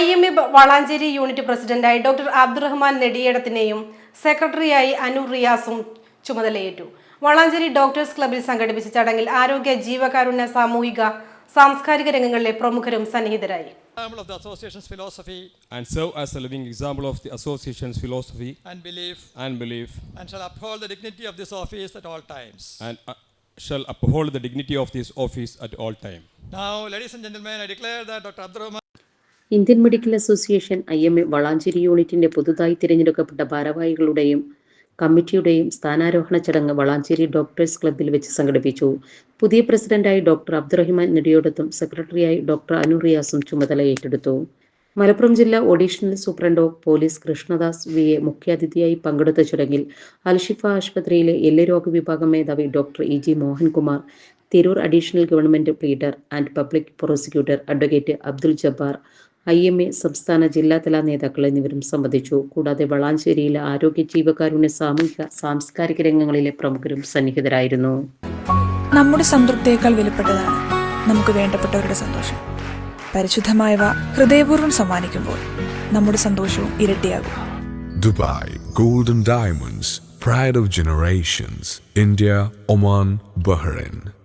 I M A Valanchery unit പ്രസിഡന്റായി doctor Abdurahman നെടിയേടത്തിനെയും സെക്രട്ടറിയായി അനു റിയാസും ചുമതലയേറ്റു വളാഞ്ചേരി ഡോക്ടേഴ്സ് ക്ലബിൽ സംഘടിപ്പിച്ച ചടങ്ങിൽ ആരോഗ്യ ജീവകാരുണ്യ സാമൂഹിക സാംസ്കാരിക രംഗങ്ങളിലെ പ്രമുഖരും സന്നിഹിതരായി of the association's philosophy and serve as a living example of the association's philosophy and belief, and belief, and shall uphold the dignity of this office at all times. and uh, shall uphold the dignity of this office at all time. Now, ladies and gentlemen, I declare that Dr. Abdurrahman Indian medical association I M A Valanchery യൂണിറ്റിന്റെ പുതുതായി തിരഞ്ഞെടുക്കപ്പെട്ട ഭാരവാഹികളുടെയും കമ്മിറ്റിയുടെയും സ്ഥാനാരോഹണ ചടങ്ങ് Valanchery doctors ക്ലബ്ബിൽ വെച്ച് സംഘടിപ്പിച്ചു. പുതിയ പ്രസിഡന്റായി doctor Abdurahiman നെടിയോടത്തും സെക്രട്ടറിയായി ഡോക്ടർ അനു റിയാസും ചുമതല ഏറ്റെടുത്തു. മലപ്പുറം ജില്ലാ additional superintendent police Krishnadas V A മുഖ്യാതിഥിയായി പങ്കെടുത്ത ചടങ്ങിൽ അൽഷിഫ ആശുപത്രിയിലെ എല്ലുരോഗ വിഭാഗം മേധാവി doctor E G Mohankumar Tirur additional government pleader and public prosecutor advocate Abdul Jabbar I M A സംസ്ഥാന ജില്ലാതല നേതാക്കൾ എന്നിവരും സംബന്ധിച്ചു. കൂടാതെ വളാഞ്ചേരിയിലെ ആരോഗ്യ ജീവകാരുണ്യ സാമൂഹിക സാംസ്കാരിക രംഗങ്ങളിലെ പ്രമുഖരും സന്നിഹിതരായിരുന്നു. നമ്മുടെ സംതൃപ്തിയേക്കാൾ വിലപ്പെട്ടതാണ് നമുക്ക് വേണ്ടപ്പെട്ടവരുടെ സന്തോഷം. പരിശുദ്ധമായവ ഹൃദയപൂർവം സമ്മാനിക്കുമ്പോൾ നമ്മുടെ സന്തോഷവും ഇരട്ടിയാകും. Dubai golden diamonds pride of generations India Oman Bahrain.